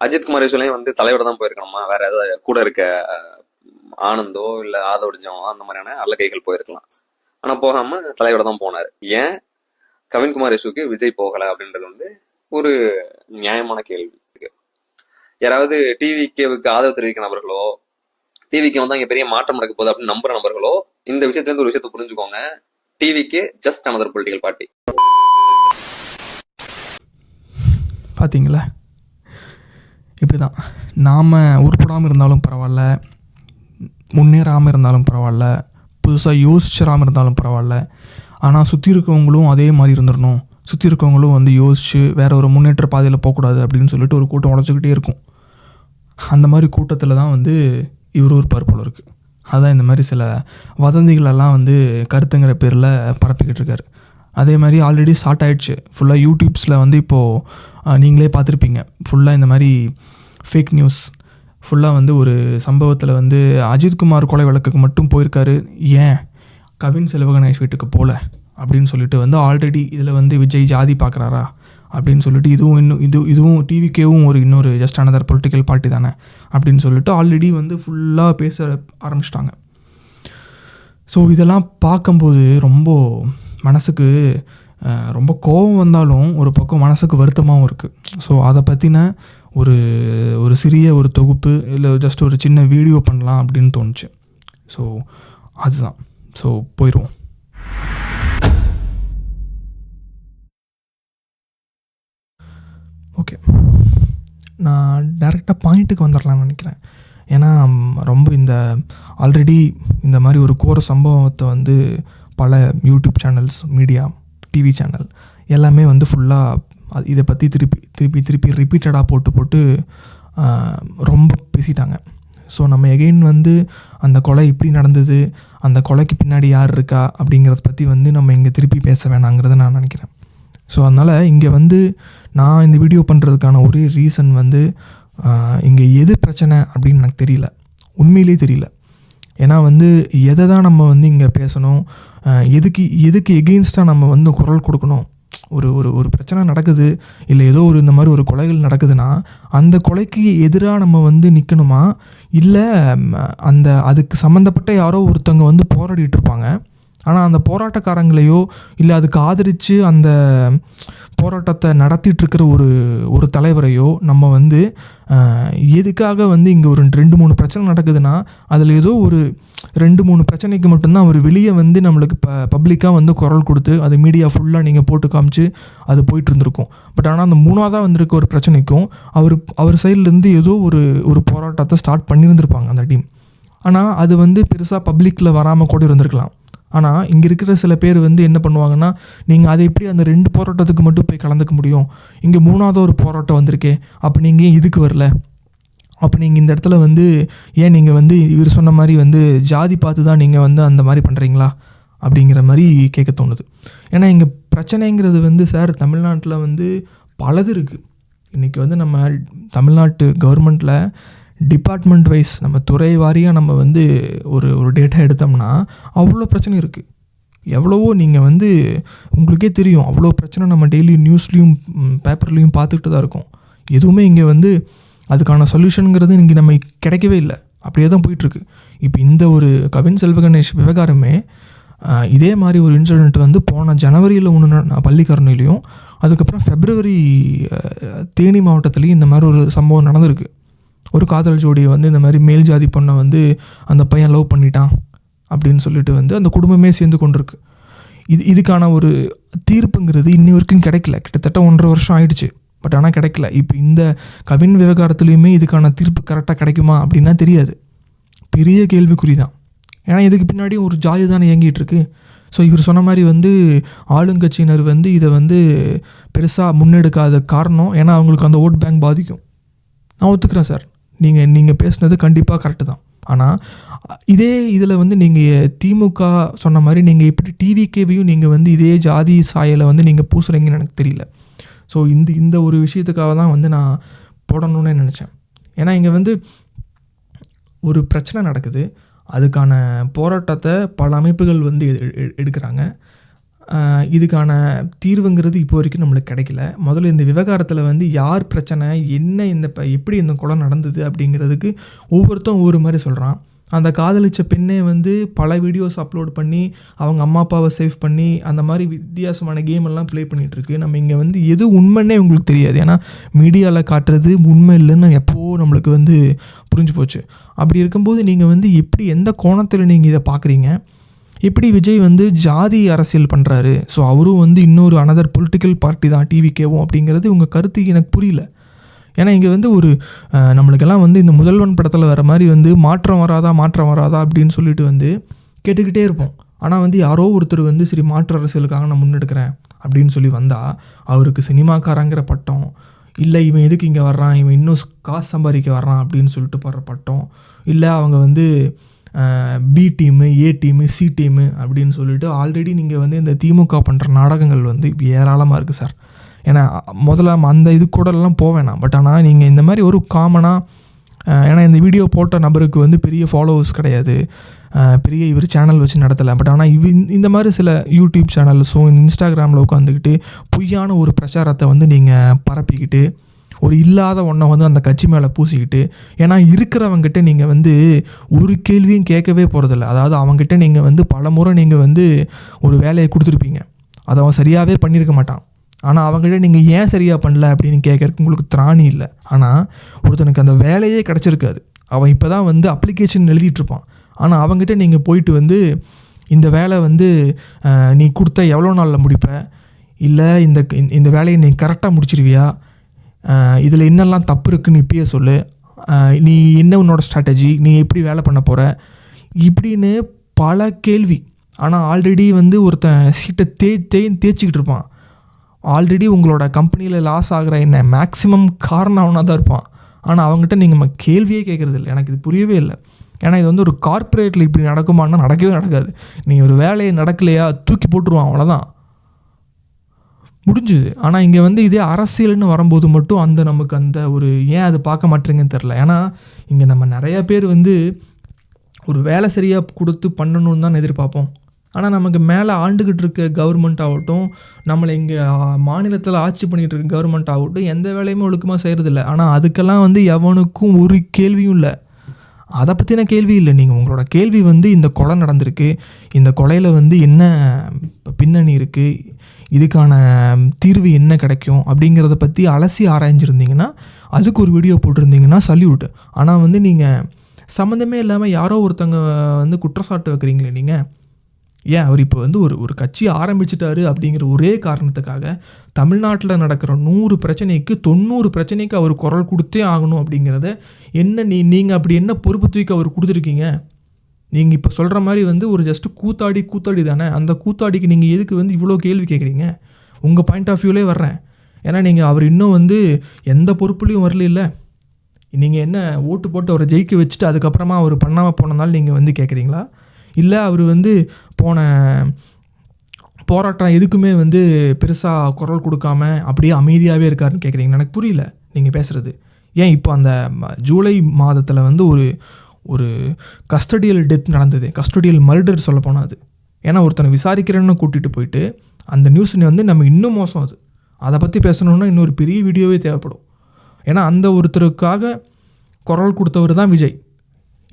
அஜித்குமார் விஷயம் வந்து தலைவர் தான் போயிருக்கணுமா? வேற ஏதாவது கூட இருக்க ஆனந்தோ இல்ல ஆதோடிஜம் அந்த மாதிரியான அல்லகைகள் போயிருக்கலாம். ஆனா போகாம தலைவர் தான் போனார். ஏன்? கவின்குமார் இசுக்கு விஜய் போகல அப்படின்றது வந்து ஒரு நியாயமான கேள்வி. இருக்கு யாராவது டிவிக்கு ஆதரவு தெரிவிக்க நபர்களோ டிவிக்கு வந்து அங்க பெரிய மாற்றம் நடக்க போகுது அப்படின்னு நம்புற நபர்களோ இந்த விஷயத்துல இருந்து ஒரு விஷயத்தை புரிஞ்சுக்கோங்க. டிவிக்கு ஜஸ்ட் அனதர் பொலிட்டிக்கல் பார்ட்டி பார்த்தீங்களா இப்படி தான் நாம் உருப்படாமல் இருந்தாலும் பரவாயில்ல. முன்னேறாமல் இருந்தாலும் பரவாயில்ல. புதுசாக யோசிச்சிடாமல் இருந்தாலும் பரவாயில்ல. ஆனால் சுற்றி இருக்கவங்களும் அதே மாதிரி இருந்துடணும். சுற்றி இருக்கவங்களும் வந்து யோசித்து வேறு ஒரு முன்னேற்ற பாதையில் போகக்கூடாது அப்படின்னு சொல்லிட்டு ஒரு கூட்டம் உடச்சிக்கிட்டே இருக்கும். அந்த மாதிரி கூட்டத்தில் தான் வந்து இவர் ஒரு போல இருக்குது அதான் இந்த மாதிரி சில வதந்திகளெல்லாம் வந்து கருத்துங்கிற பேரில் பரப்பிக்கிட்டு இருக்காரு. அதே மாதிரி ஆல்ரெடி ஸ்டார்ட் ஆகிடுச்சு ஃபுல்லாக யூடியூப்ஸில் வந்து இப்போது நீங்களே பார்த்துருப்பீங்க. ஃபுல்லாக இந்த மாதிரி ஃபேக் நியூஸ் ஃபுல்லாக வந்து ஒரு சம்பவத்தில் வந்து அஜித்குமார் கொலை வழக்குக்கு மட்டும் போயிருக்காரு. ஏன்? கவின் செல்வகணேஷ் வீட்டுக்கு போகல அப்படின்னு சொல்லிட்டு வந்து ஆல்ரெடி இதில் வந்து விஜய் ஜாதி பார்க்குறாரா அப்படின்னு சொல்லிட்டு இதுவும் இன்னும் இது இதுவும் டிவிக்கேவும் ஒரு இன்னொரு ஜஸ்ட் அனதர் பொலிட்டிக்கல் பார்ட்டி தானே அப்படின்னு சொல்லிட்டு ஆல்ரெடி வந்து ஃபுல்லாக பேச ஆரம்பிச்சிட்டாங்க. ஸோ இதெல்லாம் பார்க்கும்போது ரொம்ப மனசுக்கு ரொம்ப கோபம் வந்தாலும் ஒரு பக்கம் மனசுக்கு வருத்தமாகவும் இருக்குது ஸோ அதை பற்றின ஒரு ஒரு சிறிய ஒரு தொகுப்பு இல்லை ஜஸ்ட் ஒரு சின்ன வீடியோ பண்ணலாம் அப்படின்னு தோணுச்சு. ஸோ அதுதான். ஸோ போயிடுவோம் ஓகே நான் டேரெக்டாக பாயிண்ட்டுக்கு வந்துடலாம்னு நினைக்கிறேன். ஏன்னா ரொம்ப இந்த ஆல்ரெடி இந்த மாதிரி ஒரு கோர சம்பவத்தை வந்து பல YouTube channels media TV channel எல்லாமே வந்து ஃபுல்லாக இதை பற்றி திருப்பி திருப்பி திருப்பி ரிப்பீட்டடாக போட்டு போட்டு ரொம்ப பேசிட்டாங்க. ஸோ நம்ம எகெயின் வந்து அந்த கொலை இப்படி நடந்தது அந்த கொலைக்கு பின்னாடி யார் இருக்கா அப்படிங்கிறத பற்றி வந்து நம்ம இங்கே திருப்பி பேச வேணாங்கிறத நான் நினைக்கிறேன். ஸோ அதனால் இங்கே வந்து நான் இந்த வீடியோ பண்ணுறதுக்கான ஒரே ரீசன் வந்து இங்கே எது பிரச்சனை அப்படின்னு எனக்கு தெரியல. உண்மையிலே தெரியல. ஏன்னா வந்து எதை தான் நம்ம வந்து இங்கே பேசணும் எதுக்கு எதுக்கு எகெயின்ஸ்டாக நம்ம வந்து குரல் கொடுக்கணும்? ஒரு ஒரு ஒரு பிரச்சனை நடக்குது இல்லை ஏதோ ஒரு இந்த மாதிரி ஒரு கொலைகள் நடக்குதுன்னா அந்த கொலைக்கு எதிராக நம்ம வந்து நிற்கணுமா இல்லை அந்த அதுக்கு சம்மந்தப்பட்ட யாரோ ஒருத்தவங்க வந்து போராடிட்டு இருப்பாங்க. ஆனால் அந்த போராட்டக்காரங்களையோ இல்லை அதுக்கு ஆதரித்து அந்த போராட்டத்தை நடத்திட்டு இருக்கிற ஒரு ஒரு தலைவரையோ நம்ம வந்து எதுக்காக வந்து இங்கே ஒரு ரெண்டு மூணு பிரச்சனை நடக்குதுன்னா அதில் ஏதோ ஒரு ரெண்டு மூணு பிரச்சனைக்கு மட்டும்தான் அவர் வெளியே வந்து நம்மளுக்கு ப பப்ளிக்காக வந்து குரல் கொடுத்து அது மீடியா ஃபுல்லாக நீங்கள் போட்டு காமிச்சு அது போயிட்டு இருந்திருக்கும் பட் ஆனால் அந்த மூணாவதாக வந்திருக்க ஒரு பிரச்சனைக்கும் அவர் அவர் சைட்லேருந்து ஏதோ ஒரு ஒரு போராட்டத்தை ஸ்டார்ட் பண்ணியிருந்திருப்பாங்க அந்த டீம். ஆனால் அது வந்து பெருசாக பப்ளிக்கில் வராமல் கூட இருந்திருக்கலாம். ஆனால் இங்கே இருக்கிற சில பேர் வந்து என்ன பண்ணுவாங்கன்னா நீங்கள் அதை எப்படி அந்த ரெண்டு போராட்டத்துக்கு மட்டும் போய் கலந்துக்க முடியும்? இங்கே மூணாவது ஒரு போராட்டம் வந்திருக்கே. அப்போ நீங்கள் இதுக்கு வரல? அப்போ நீங்கள் இந்த இடத்துல வந்து ஏன் நீங்கள் வந்து இவர் சொன்ன மாதிரி வந்து ஜாதி பார்த்து தான் நீங்கள் வந்து அந்த மாதிரி பண்ணுறீங்களா அப்படிங்கிற மாதிரி கேட்க தோணுது. ஏன்னா இங்கே பிரச்சனைங்கிறது வந்து சார் தமிழ்நாட்டில் வந்து பலது இருக்குது இன்றைக்கி வந்து நம்ம தமிழ்நாட்டு கவர்மெண்ட்டில் டிபார்ட்மெண்ட் வைஸ் நம்ம துறை வாரியாக நம்ம வந்து ஒரு ஒரு டேட்டா எடுத்தோம்னா அவ்வளோ பிரச்சனை இருக்குது எவ்வளவோ நீங்கள் வந்து உங்களுக்கே தெரியும் அவ்வளோ பிரச்சனை நம்ம டெய்லி நியூஸ்லேயும் பேப்பர்லேயும் பார்த்துக்கிட்டு தான் இருக்கோம். எதுவுமே இங்கே வந்து அதுக்கான சொல்யூஷனுங்கிறது இன்றைக்கி நம்ம கிடைக்கவே இல்லை. அப்படியே தான் போயிட்டுருக்கு இப்போ இந்த ஒரு கவின் செல்வகணேஷ் விவகாரமே இதே மாதிரி ஒரு இன்சிடெண்ட் வந்து போன ஜனவரியில் ஒன்று பள்ளிக்கரணையிலையும் அதுக்கப்புறம் ஃபெப்ரவரி தேனி மாவட்டத்துலேயும் இந்த மாதிரி ஒரு சம்பவம் நடந்திருக்கு. ஒரு காதல் ஜோடியை வந்து இந்த மாதிரி மேல் ஜாதி பொண்ணை வந்து அந்த பையன் லவ் பண்ணிட்டான் அப்படின்னு சொல்லிட்டு வந்து அந்த குடும்பமே சேர்ந்து கொண்டிருக்கு. இது இதுக்கான ஒரு தீர்ப்புங்கிறது இன்னி வரைக்கும் கிடைக்கல. கிட்டத்தட்ட ஒன்றரை வருஷம் ஆயிடுச்சு. பட் ஆனால் கிடைக்கல. இப்போ இந்த கவின் விவகாரத்துலேயுமே இதுக்கான தீர்ப்பு கரெக்டாக கிடைக்குமா அப்படின்னா தெரியாது. பெரிய கேள்விக்குறி தான். ஏன்னா இதுக்கு பின்னாடி ஒரு ஜாதி தானே இயங்கிட்டு இருக்கு. ஸோ இவர் சொன்ன மாதிரி வந்து ஆளுங்கட்சியினர் வந்து இதை வந்து பெருசாக முன்னெடுக்காத காரணம். ஏன்னா அவங்களுக்கு அந்த ஓட் பேங்க் பாதிக்கும். நான் ஒத்துக்கிறேன் சார். நீங்கள் நீங்கள் பேசுனது கண்டிப்பாக கரெக்டு தான். ஆனால் இதே இதில் வந்து நீங்கள் திமுக சொன்ன மாதிரி நீங்கள் இப்படி டிவிகேவையும் நீங்கள் வந்து இதே ஜாதி சாயலை வந்து நீங்கள் பூசுகிறீங்கன்னு எனக்கு தெரியல. ஸோ இந்த இந்த ஒரு விஷயத்துக்காக தான் வந்து நான் போடணும்னு நினச்சேன். ஏன்னா இங்கே வந்து ஒரு பிரச்சனை நடக்குது. அதுக்கான போராட்டத்தை பல அமைப்புகள் வந்து எடுக்கிறாங்க. இதுக்கான தீர்வுங்கிறது இப்போ வரைக்கும் நம்மளுக்கு கிடைக்கல. முதல்ல இந்த விவகாரத்தில் வந்து யார் பிரச்சனை என்ன இந்த ப எப்படி இந்த கொலை நடந்தது அப்படிங்கிறதுக்கு ஒவ்வொருத்தரும் ஒவ்வொரு மாதிரி சொல்கிறான் அந்த காதலிச்ச பெண்ணே வந்து பல வீடியோஸ் அப்லோட் பண்ணி அவங்க அம்மா அப்பாவை சேவ் பண்ணி அந்த மாதிரி வித்தியாசமான கேம் எல்லாம் ப்ளே பண்ணிகிட்ருக்கு நம்ம இங்கே வந்து எது உண்மைன்னே உங்களுக்கு தெரியாது. ஏன்னா மீடியாவில் காட்டுறது உண்மை இல்லைன்னு எப்போவோ நம்மளுக்கு வந்து புரிஞ்சு போச்சு. அப்படி இருக்கும்போது நீங்கள் வந்து எப்படி எந்த கோணத்தில் நீங்கள் இதை பார்க்குறீங்க இப்படி விஜய் வந்து ஜாதி அரசியல் பண்ணுறாரு ஸோ அவரும் வந்து இன்னொரு அனதர் பொலிட்டிக்கல் பார்ட்டி தான் டிவிகேவும் அப்படிங்கிறது உங்கள் கருத்து எனக்கு புரியல. ஏன்னா இங்கே வந்து ஒரு நம்மளுக்கெல்லாம் வந்து இந்த முதல்வன் படத்தில் வர மாதிரி வந்து மாற்றம் வராதா மாற்றம் வராதா அப்படின்னு சொல்லிட்டு வந்து கேட்டுக்கிட்டே இருப்போம். ஆனால் வந்து யாரோ ஒருத்தர் வந்து சரி மாற்று அரசியலுக்காக நான் முன்னெடுக்கிறேன் அப்படின்னு சொல்லி வந்தால் அவருக்கு சினிமாக்காரங்கிற பட்டம் இல்லை இவன் எதுக்கு இங்கே வர்றான் இவன் இன்னும் காசு சம்பாதிக்க வர்றான் அப்படின்னு சொல்லிட்டு படுற பட்டம் இல்லை அவங்க வந்து B team A team C team அப்படின்னு சொல்லிட்டு ஆல்ரெடி நீங்கள் வந்து இந்த திமுக பண்ணுற நாடகங்கள் வந்து ஏராளமாக இருக்குது சார் ஏன்னா முதல்ல அந்த இது கூடலாம் போவேணாம் பட் ஆனால் நீங்கள் இந்த மாதிரி ஒரு காமனாக ஏன்னா இந்த வீடியோ போட்ட நபருக்கு வந்து பெரிய ஃபாலோவர்ஸ் கிடையாது. பெரிய இவர் சேனல் வச்சு நடத்தலை. பட் ஆனால் இவ் இந்த- இந்த மாதிரி சில யூடியூப் சேனல்ஸும் இன்ஸ்டாகிராமில் உட்காந்துக்கிட்டு பொய்யான ஒரு பிரச்சாரத்தை வந்து நீங்கள் பரப்பிக்கிட்டு ஒரு இல்லாத ஒன்றை வந்து அந்த கட்சி மேலே பூசிக்கிட்டு ஏன்னா இருக்கிறவங்கிட்ட நீங்கள் வந்து ஒரு கேள்வியும் கேட்கவே போகிறதில்ல அதாவது அவங்ககிட்ட நீங்கள் வந்து பல முறை நீங்கள் வந்து ஒரு வேலையை கொடுத்துருப்பீங்க. அதை அவன் சரியாகவே பண்ணியிருக்க மாட்டான். ஆனால் அவங்ககிட்ட நீங்கள் ஏன் சரியாக பண்ணல அப்படின்னு கேட்கறக்கு உங்களுக்கு திராணி இல்லை. ஆனால் ஒருத்தனுக்கு அந்த வேலையே கிடச்சிருக்காது. அவன் இப்போ தான் வந்து அப்ளிகேஷன் எழுதிட்டுருப்பான். ஆனால் அவங்ககிட்ட நீங்கள் போயிட்டு வந்து இந்த வேலை வந்து நீ கொடுத்த எவ்வளோ நாளில் முடிப்ப? இல்லை இந்த இந்த வேலையை நீ கரெக்டாக முடிச்சிருவியா? இதில் என்னெல்லாம் தப்பு இருக்குன்னு இப்பயே சொல்லு. நீ என்ன உன்னோட ஸ்ட்ராட்டஜி நீ எப்படி வேலை பண்ண போகிற இப்படின்னு பல கேள்வி. ஆனால் ஆல்ரெடி வந்து ஒருத்தன் சீட்டை தே தேய்ன்னு தேய்ச்சிக்கிட்டு இருப்பான். ஆல்ரெடி உங்களோட கம்பெனியில் லாஸ் ஆகிற என்ன மேக்ஸிமம் காரணம் அவனாக தான் இருப்பான். ஆனால் அவங்ககிட்ட நீங்கள் கேள்வியே கேட்குறது இல்லை. எனக்கு இது புரியவே இல்லை. ஏன்னா இது வந்து ஒரு கார்ப்பரேட்டில் இப்படி நடக்குமான்னா நடக்கவே நடக்காது. நீ ஒரு வேலையை நடக்கலையா தூக்கி போட்டுருவான் அவ்வளோதான் முடிஞ்சுது ஆனால் இங்கே வந்து இதே அரசியல்னு வரும்போது மட்டும் அந்த நமக்கு அந்த ஒரு ஏன் அது பார்க்க மாட்டேங்குன்னு தெரில ஏன்னா இங்கே நம்ம நிறையா பேர் வந்து ஒரு வேலை சரியாக கொடுத்து பண்ணணும்னு தான் எதிர்பார்ப்போம். ஆனால் நமக்கு மேலே ஆண்டுக்கிட்டு இருக்க கவர்மெண்ட் ஆகட்டும் நம்மளை இங்கே மாநிலத்தில் ஆட்சி பண்ணிகிட்டு இருக்க கவர்மெண்ட் ஆகட்டும் எந்த வேலையுமே ஒழுக்கமாக செய்கிறதில்ல ஆனால் அதுக்கெல்லாம் வந்து எவனுக்கும் ஒரு கேள்வியும் இல்லை. அதை பற்றின கேள்வி இல்லை. நீங்கள் உங்களோட கேள்வி வந்து இந்த கொலை நடந்திருக்கு. இந்த கொலையில் வந்து என்ன பின்னணி இருக்குது இதுக்கான தீர்வு என்ன கிடைக்கும் அப்படிங்கிறத பற்றி அலசி ஆராய்ஞ்சிருந்தீங்கன்னா அதுக்கு ஒரு வீடியோ போட்டிருந்தீங்கன்னா சல்யூட் ஆனால் வந்து நீங்கள் சம்மந்தமே இல்லாமல் யாரோ ஒருத்தங்க வந்து குற்றச்சாட்டு வைக்கிறீங்களே நீங்கள் ஏன்? அவர் இப்போ வந்து ஒரு ஒரு கட்சி ஆரம்பிச்சிட்டாரு அப்படிங்கிற ஒரே காரணத்துக்காக தமிழ்நாட்டில் நடக்கிற நூறு பிரச்சனைக்கு தொண்ணூறு பிரச்சனைக்கு அவர் குரல் கொடுத்தே ஆகணும் அப்படிங்கிறத என்ன நீ நீங்கள் அப்படி என்ன பொறுப்பு தூக்கி அவர் கொடுத்துருக்கீங்க? நீங்கள் இப்போ சொல்கிற மாதிரி வந்து ஒரு ஜஸ்ட்டு கூத்தாடி கூத்தாடி தானே? அந்த கூத்தாடிக்கு நீங்கள் எதுக்கு வந்து இவ்வளோ கேள்வி கேட்குறீங்க உங்கள் பாயிண்ட் ஆஃப் வியூலே வர்றேன். ஏன்னா நீங்கள் அவர் இன்னும் வந்து எந்த பொறுப்புலையும் வரல இல்லை. நீங்கள் என்ன ஓட்டு போட்டு அவரை ஜெயிக்க வச்சுட்டு அதுக்கப்புறமா அவர் பண்ணாமல் போனதால் நீங்கள் வந்து கேட்குறீங்களா இல்லை அவர் வந்து போன போராட்டம் எதுக்குமே வந்து பெருசாக குரல் கொடுக்காம அப்படியே அமைதியாகவே இருக்காருன்னு கேட்குறீங்க எனக்கு புரியல நீங்கள் பேசுகிறது ஏன் இப்போ அந்த ஜூலை மாதத்தில் வந்து ஒரு ஒரு கஸ்டடியல் டெத் நடந்தது. கஸ்டடியல் மர்டர் சொல்ல போனால் அது. ஏன்னா ஒருத்தனை விசாரிக்கிறேன்னு கூட்டிகிட்டு போயிட்டு அந்த நியூஸ் வந்து நம்ம இன்னும் மோசம் அது. அதை பற்றி பேசணுன்னா இன்னொரு பெரிய வீடியோவே தேவைப்படும். ஏன்னா அந்த ஒருத்தருக்காக குரல் கொடுத்தவர் தான் விஜய்.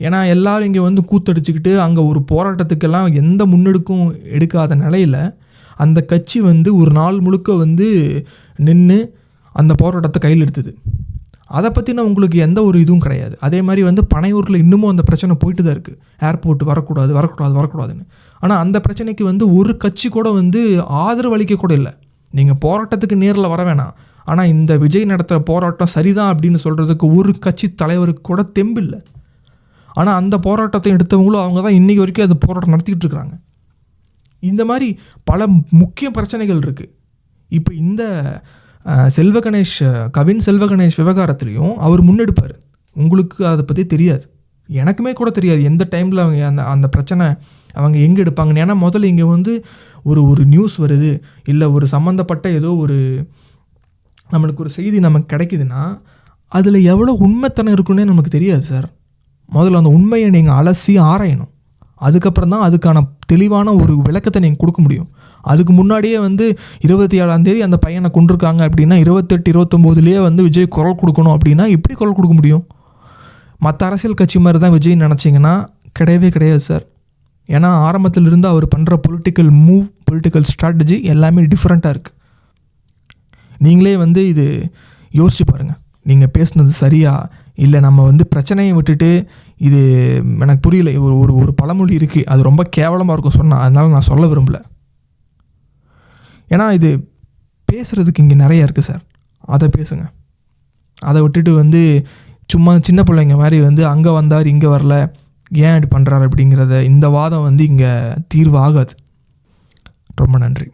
ஏன்னா எல்லோரும் இங்கே வந்து கூத்தடிச்சுக்கிட்டு அங்கே ஒரு போராட்டத்துக்கெல்லாம் எந்த முன்னெடுக்கும் எடுக்காத நிலையில் அந்த கட்சி வந்து ஒரு நாள் முழுக்க வந்து நின்று அந்த போராட்டத்தை கையில் எடுத்தது அதை பற்றின உங்களுக்கு எந்த ஒரு இதுவும் கிடையாது. அதே மாதிரி வந்து பனையூரில் இன்னமும் அந்த பிரச்சனை போயிட்டு தான் இருக்குது ஏர்போர்ட் வரக்கூடாது வரக்கூடாது வரக்கூடாதுன்னு. ஆனால் அந்த பிரச்சனைக்கு வந்து ஒரு கட்சி கூட வந்து ஆதரவு அளிக்க கூட இல்லை. நீங்கள் போராட்டத்துக்கு நேரில் வர வேணாம். ஆனால் இந்த விஜய் நடத்துகிற போராட்டம் சரிதான் அப்படின்னு சொல்கிறதுக்கு ஒரு கட்சி தலைவருக்கு கூட தெம்பில்லை ஆனால் அந்த போராட்டத்தை எடுத்தவங்களும் அவங்க தான் இன்றைக்கி வரைக்கும் அது போராட்டம் நடத்திக்கிட்டு இருக்கிறாங்க. இந்த மாதிரி பல முக்கிய பிரச்சனைகள் இருக்குது இப்போ இந்த செல்வ கணேஷ் கவின் செல்வ கணேஷ் விவகாரத்துலேயும் அவர் முன்னெடுப்பார். உங்களுக்கு அதை பற்றி தெரியாது. எனக்குமே கூட தெரியாது எந்த டைமில் அவங்க அந்த அந்த பிரச்சனை அவங்க எங்கே எடுப்பாங்கன்னு. ஏன்னா முதல்ல இங்கே வந்து ஒரு ஒரு நியூஸ் வருது. இல்லை ஒரு சம்மந்தப்பட்ட ஏதோ ஒரு நம்மளுக்கு ஒரு செய்தி நமக்கு கிடைக்குதுன்னா அதில் எவ்வளோ உண்மைத்தனம் இருக்குன்னே நமக்கு தெரியாது சார். முதல்ல அந்த உண்மையை நீங்கள் அலசி ஆராயணும். அதுக்கப்புறம் தான் அதுக்கான தெளிவான ஒரு விளக்கத்தை நீங்கள் கொடுக்க முடியும். அதுக்கு முன்னாடியே வந்து இருபத்தி ஏழாந்தேதி அந்த பையனை கொண்டிருக்காங்க அப்படின்னா இருபத்தெட்டு இருபத்தொம்போதுலேயே வந்து விஜய் குரல் கொடுக்கணும் அப்படின்னா எப்படி குரல் கொடுக்க முடியும்? மற்ற அரசியல் கட்சி மாதிரி தான் விஜய் நினச்சிங்கன்னா கிடையவே கிடையாது சார். ஏன்னா ஆரம்பத்திலிருந்து அவர் பண்ணுற பொலிட்டிக்கல் மூவ் பொலிட்டிக்கல் ஸ்ட்ராட்டஜி எல்லாமே டிஃப்ரெண்ட்டாக இருக்குது நீங்களே வந்து இது யோசிச்சு பாருங்கள் நீங்கள் பேசுனது சரியாக இல்லை நம்ம வந்து பிரச்சனையை விட்டுட்டு இது எனக்கு புரியல ஒரு ஒரு ஒரு பழமொழி இருக்குது அது ரொம்ப கேவலமாக இருக்கும் சொன்னால் அதனால் நான் சொல்ல விரும்பல. ஏன்னா இது பேசுகிறதுக்கு இங்கே நிறைய இருக்குது சார். அதை பேசுங்க. அதை விட்டுட்டு வந்து சும்மா சின்ன பிள்ளைங்க மாதிரி வந்து அங்கே வந்தார் இங்கே வரல ஏன் இப்படி பண்ணுறாரு அப்படிங்கிறத இந்த வாதம் வந்து இங்கே தீர்வாகாது. ரொம்ப நன்றி.